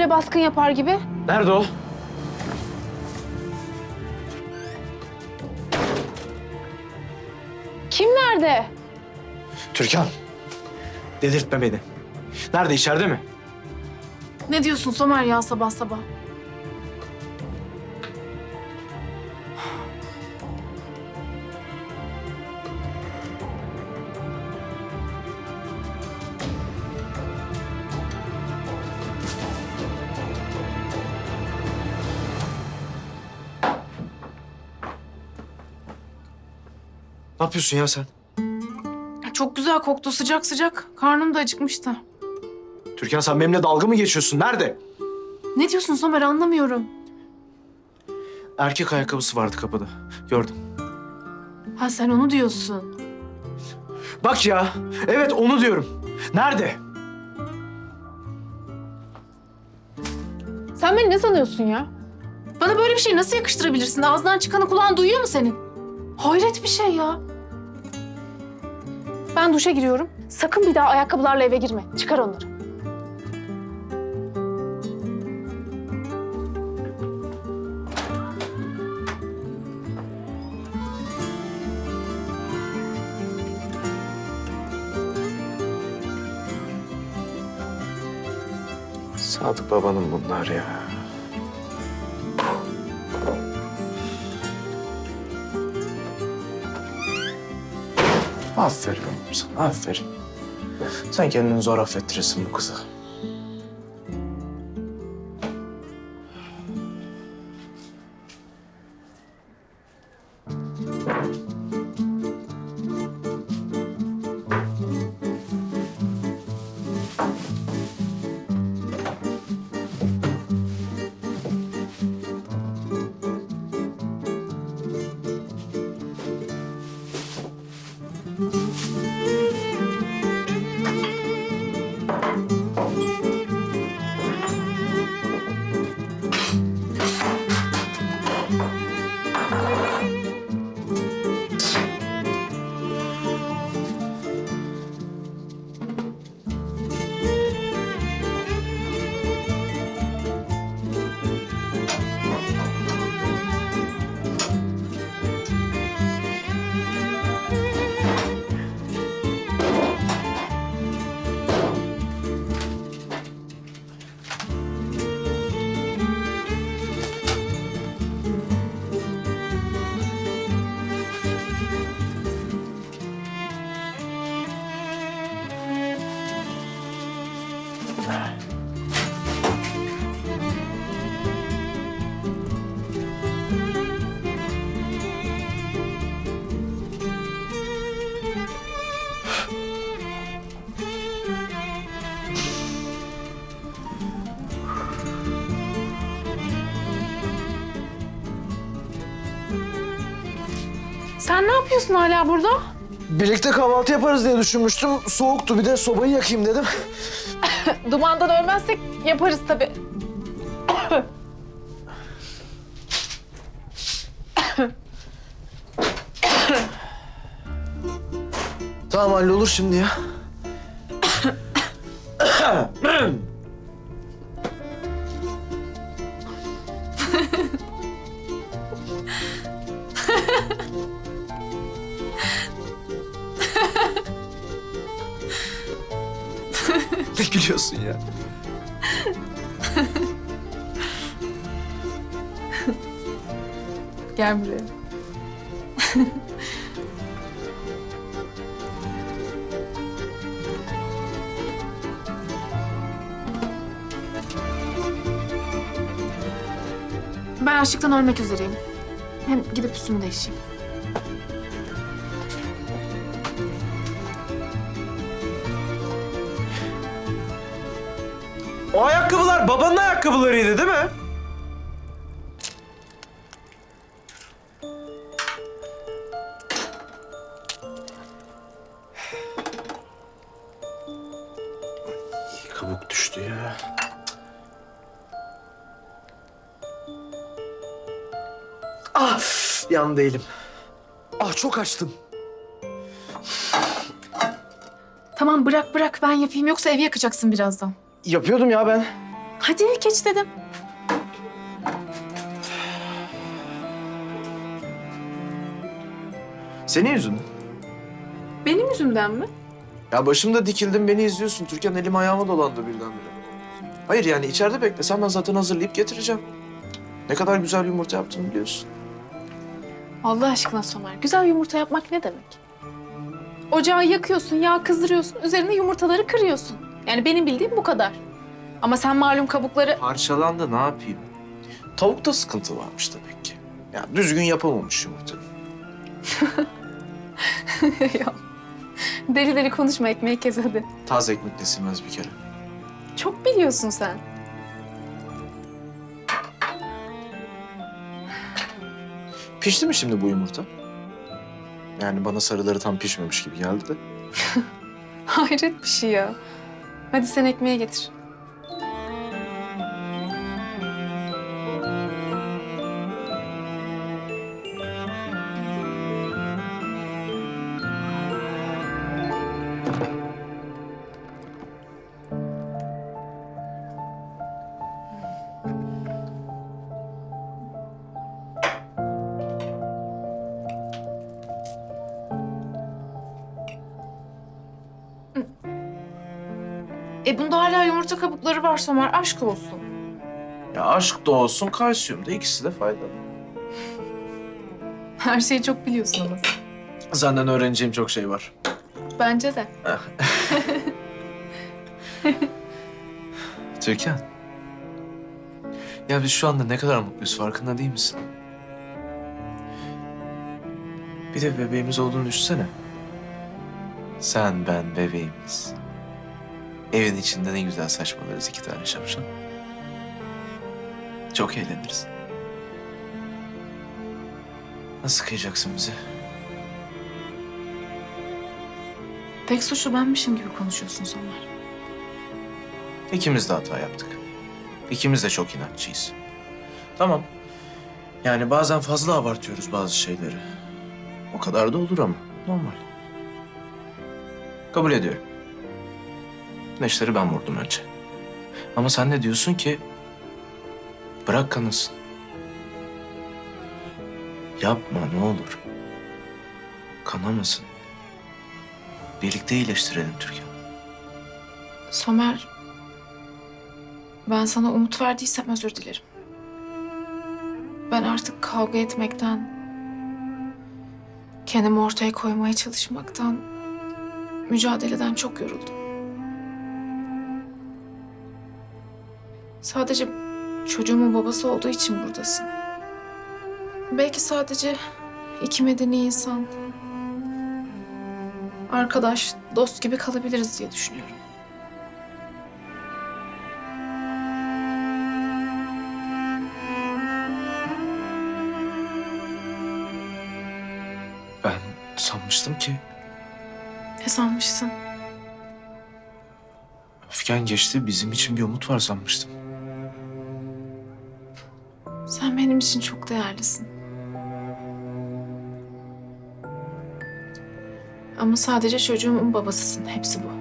böyle baskın yapar gibi? Nerede o? Kim nerede? Türkan. Delirtme beni. Nerede içeride mi? Ne diyorsun Somer ya sabah sabah? Ne yapıyorsun ya sen? Çok güzel koktu sıcak sıcak. Karnım da acıkmıştı. Türkan sen benimle dalga mı geçiyorsun? Nerede? Ne diyorsun Somer anlamıyorum. Erkek ayakkabısı vardı kapıda. Gördüm. Ha sen onu diyorsun. Bak ya. Evet onu diyorum. Nerede? Sen beni ne sanıyorsun ya? Bana böyle bir şey nasıl yakıştırabilirsin? Ağzından çıkanı kulağın duyuyor mu senin? Hayret bir şey ya. Ben duşa giriyorum. Sakın bir daha ayakkabılarla eve girme. Çıkar onları. Sadık babanın bunlar ya. Aferin sana, aferin. Sen kendini zor affettirirsin bu kıza. Sen ne yapıyorsun hala burada? Birlikte kahvaltı yaparız diye düşünmüştüm. Soğuktu bir de sobayı yakayım dedim. Dumandan ölmezsek yaparız tabii. Tamam hallolur şimdi ya. Ne gülüyorsun ya? Gel buraya. Ben açlıktan ölmek üzereyim. Hem gidip üstümü değişeyim. O ayakkabılar babanın ayakkabılarıydı değil mi? İyi kabuk düştü ya. Ah yandı elim. Ah çok açtım. Tamam bırak bırak ben yapayım yoksa evi yakacaksın birazdan. Yapıyordum ya ben. Hadi geç dedim. Senin yüzünden. Benim yüzümden mi? Ya başımda dikildim beni izliyorsun. Türkan elim ayağıma dolandı birdenbire. Hayır yani içeride beklesen ben zaten hazırlayıp getireceğim. Ne kadar güzel yumurta yaptığını biliyorsun. Allah aşkına Somer, güzel yumurta yapmak ne demek? Ocağı yakıyorsun, yağ kızdırıyorsun, üzerine yumurtaları kırıyorsun. Yani benim bildiğim bu kadar. Ama sen malum kabukları... Parçalandı ne yapayım? Tavukta sıkıntı varmış demek ki. Ya düzgün yapamamış yumurta. Ya, deli deli konuşma, ekmeği kes hadi. Taze ekmek kesilmez bir kere. Çok biliyorsun sen. Pişti mi şimdi bu yumurta? Yani bana sarıları tam pişmemiş gibi geldi de. Hayret bir şey ya. Hadi sen ekmeği getir. E bunda hala yumurta kabukları var Somer. Aşk olsun. Ya aşk da olsun, kalsiyum da ikisi de faydalı. Her şeyi çok biliyorsun ama. sen. Senden öğreneceğim çok şey var. Bence de. Türkan. Ya biz şu anda ne kadar mutluyuz farkında değil misin? Bir de bebeğimiz olduğunu düşünsene. Sen, ben, bebeğimiz. Evin içinde ne güzel saçmalarız iki tane şapşal. Çok eğleniriz. Nasıl kıyacaksın bize? Tek suçlu benmişim gibi konuşuyorsun Somer. İkimiz de hata yaptık. İkimiz de çok inatçıyız. Tamam. Yani bazen fazla abartıyoruz bazı şeyleri. O kadar da olur ama normal. Kabul ediyorum. Neşter'i ben vurdum önce. Ama sen de diyorsun ki bırak kanasın. Yapma ne olur. Kanamasın. Birlikte iyileştirelim Türkan. Somer, ben sana umut verdiysem özür dilerim. Ben artık kavga etmekten, kendimi ortaya koymaya çalışmaktan, mücadeleden çok yoruldum. Sadece çocuğumun babası olduğu için buradasın. Belki sadece iki medeni insan, arkadaş, dost gibi kalabiliriz diye düşünüyorum. Ben sanmıştım ki Ne sanmışsın? öfken geçti bizim için bir umut var sanmıştım. İçin çok değerlisin. Ama sadece çocuğumun babasısın. Hepsi bu.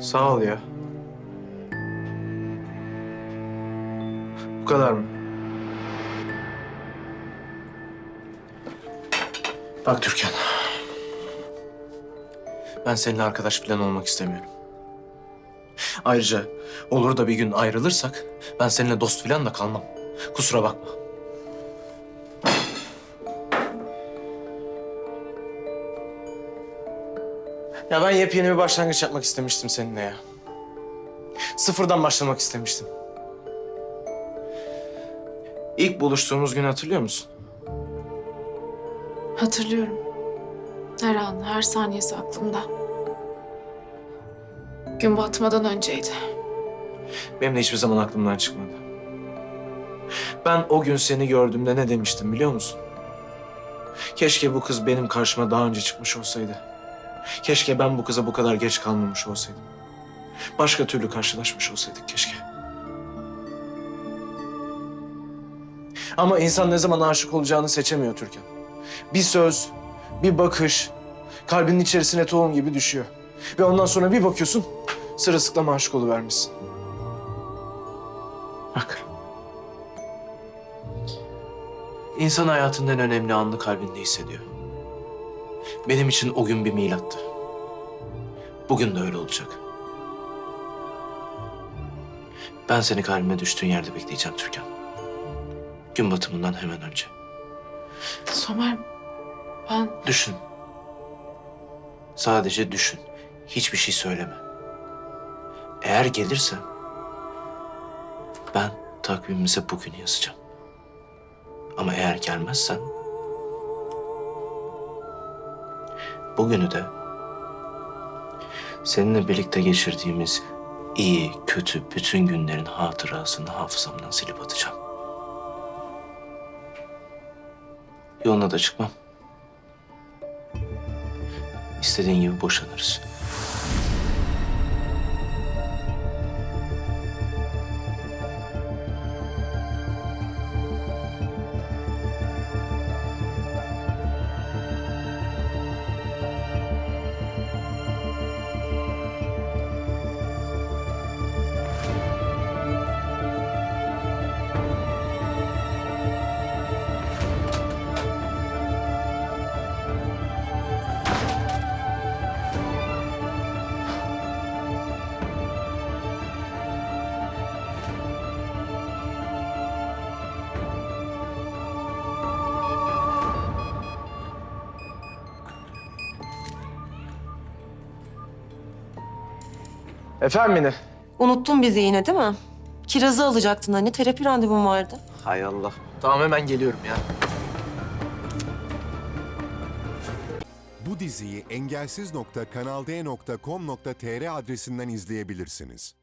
Sağ ol ya. Bu kadar mı? Bak Türkan. Ben seninle arkadaş falan olmak istemiyorum. Ayrıca olur da bir gün ayrılırsak ben seninle dost falan da kalmam. Kusura bakma. Ya ben yepyeni bir başlangıç yapmak istemiştim seninle ya. Sıfırdan başlamak istemiştim. İlk buluştuğumuz günü hatırlıyor musun? Hatırlıyorum. Her an, her saniyesi aklımda. Gün batmadan önceydi. Benim de hiçbir zaman aklımdan çıkmadı. Ben o gün seni gördüğümde ne demiştim biliyor musun? Keşke bu kız benim karşıma daha önce çıkmış olsaydı. Keşke ben bu kıza bu kadar geç kalmamış olsaydım. Başka türlü karşılaşmış olsaydık keşke. Ama insan ne zaman aşık olacağını seçemiyor Türkan. Bir söz, bir bakış kalbinin içerisine tohum gibi düşüyor. Ve ondan sonra bir bakıyorsun sırılsıklam aşık oluvermişsin. Bak. İnsan hayatının en önemli anını kalbinde hissediyor. Benim için o gün bir milattı. Bugün de öyle olacak. Ben seni kalbime düştüğün yerde bekleyeceğim Türkan. Gün batımından hemen önce. Somer ben Düşün. Sadece düşün. Hiçbir şey söyleme. Eğer gelirsen ben takvimimize bugün yazacağım. Ama eğer gelmezsen bugünü de seninle birlikte geçirdiğimiz iyi, kötü bütün günlerin hatırasını hafızamdan silip atacağım. Yoluna da çıkmam. İstediğin gibi boşanırız. Efendim Mine? Unuttun bizi yine değil mi? Kirazı alacaktın hani terapi randevum vardı. Hay Allah. Tamam hemen geliyorum ya. Bu diziyi engelsiz.kanalde.com.tr adresinden izleyebilirsiniz.